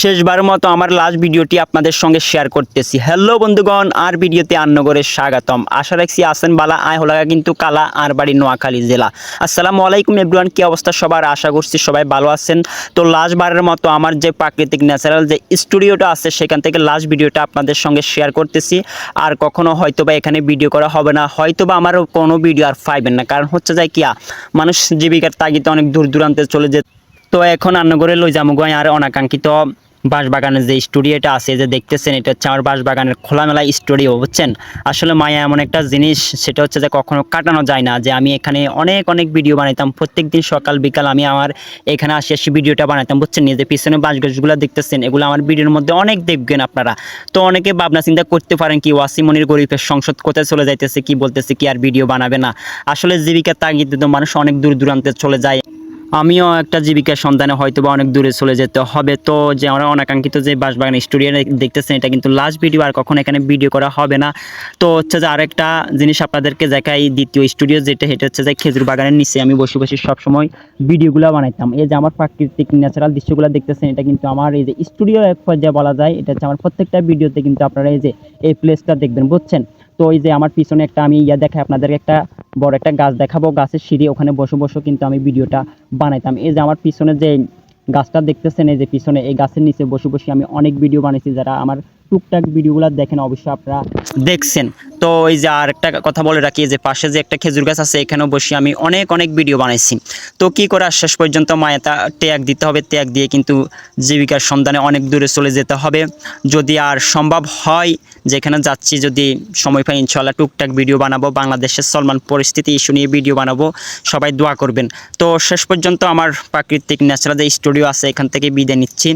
শেষবারের মতো আমার লাস্ট ভিডিওটি আপনাদের সঙ্গে শেয়ার করতেছি। হ্যালো বন্ধুগণ, আর ভিডিওতে আন্নগরের স্বাগতম। আশা রাখছি আসেন বালা আয় হলাগা কিন্তু কালা, আর বাড়ি নোয়াখালী জেলা। আসসালামু আলাইকুম এভরিওয়ান কি অবস্থা সবার? আশা করছি সবাই ভালো আছেন। তো লাস্ট বারের মতো আমার যে প্রাকৃতিক ন্যাচারাল যে স্টুডিওটা আছে, সেখান থেকে লাস্ট ভিডিওটা আপনাদের সঙ্গে শেয়ার করতেছি। আর কখনো হয়তো বা এখানে ভিডিও করা হবে না হয়তো বা আমার কোনো ভিডিও আর পাইবেন না। কারণ হচ্ছে যায় কি মানুষ জীবিকার তাগিদে অনেক দূর দূরান্তে চলে যেত। তো এখন আন্নগরে লই গো আর অনাকাঙ্ক্ষিত বাঁশবাগানের যে স্টুডিওটা আছে, যে দেখতেছেন, এটা হচ্ছে আমার বাঁশবাগানের খোলামেলা স্টুডিও, বুঝছেন? আসলে মায়া এমন একটা জিনিস, সেটা হচ্ছে যে কখনো কাটানো যায় না, যে আমি এখানে অনেক অনেক ভিডিও বানাইতাম। প্রত্যেক দিন সকাল, বিকাল আমি আমার এখানে আসে এসে ভিডিওটা বানাইতাম, বুঝছেন? নিজে পিছনে বাঁশ গাছগুলো দেখতেছেন, এগুলো আমার ভিডিওর মধ্যে অনেক দেখবেন আপনারা। তো অনেকে ভাবনা চিন্তা করতে পারেন কি ওয়াসিমনির গরিবের সংসদ কোথায় চলে যাইতেছে, কি বলতেছে, কি আর ভিডিও বানাবে না? আসলে জীবিকার তাগিদে তো মানুষ অনেক দূর দূরান্তে চলে যায়। আমিও একটা জীবিকার সন্ধানে হয়তো বা অনেক দূরে চলে যেতে হবে। তো যে আমরা অনাকাঙ্ক্ষিত যে বাসবাগান স্টুডিও দেখতেছেন, এটা কিন্তু লাস্ট ভিডিও আর কখনো এখানে ভিডিও করা হবে না। তো হচ্ছে যে আরেকটা জিনিস আপনাদেরকে দেখাই, দ্বিতীয় স্টুডিও যেটা, সেটা হচ্ছে যে খেজুর বাগানের নিচে আমি বসে বসে সবসময় ভিডিওগুলো বানাইতাম। এই যে আমার প্রাকৃতিক ন্যাচারাল দৃশ্যগুলো দেখতেছেন, এটা কিন্তু আমার এই যে স্টুডিও এক পর্যায়ে বলা যায়, এটা হচ্ছে আমার প্রত্যেকটা ভিডিওতে কিন্তু আপনারা এই যে এই প্লেসটা দেখবেন, বুঝছেন? তো এই যে আমার পিছনে একটা আমি ইয়া দেখাই আপনাদের একটা বড় একটা গাছ দেখাবো, গাছের সিঁড়ি, ওখানে বসে বসে কিন্তু আমি ভিডিওটা বানাইতাম। এই যে আমার পিছনে যে গাছটা দেখতেছেন, এই যে পিছনে এই গাছের নিচে বসে বসে আমি অনেক ভিডিও বানাইছি যারা আমার টুকটাক ভিডিওগুলো দেখেন, অবশ্যই আপনারা দেখছেন। তো এই যে আর একটা কথা বলে রাখি যে পাশে যে একটা খেজুর গাছ আছে, এখানেও বসে আমি অনেক অনেক ভিডিও বানাইছি। তো কি করে আর শেষ পর্যন্ত মায়াতা ট্যাগ দিতে হবে? ট্যাগ দিয়ে কিন্তু জীবিকার সন্ধানে অনেক দূরে চলে যেতে হবে। যদি আর সম্ভব হয়, যেখানে যাচ্ছি, যদি সময় পাই ইনশাল্লাহ টুকটাক ভিডিও বানাবো। বাংলাদেশের সলমান পরিস্থিতি, ইস্যু নিয়ে ভিডিও বানাবো। সবাই দোয়া করবেন। তো শেষ পর্যন্ত আমার প্রাকৃতিক ন্যাচারাল যে স্টুডিও আছে, এখান থেকে বিদায় নিচ্ছি।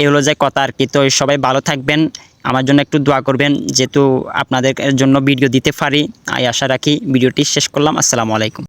এই হলো যে কথা আর কি। তো সবাই ভালো থাকবেন। আমার জন্য একটু দোয়া করবেন, যেহেতু আপনাদের জন্য ভিডিও দিতে পারি। আমি আশা রাখি ভিডিওটি শেষ করলাম। আসসালামু আলাইকুম।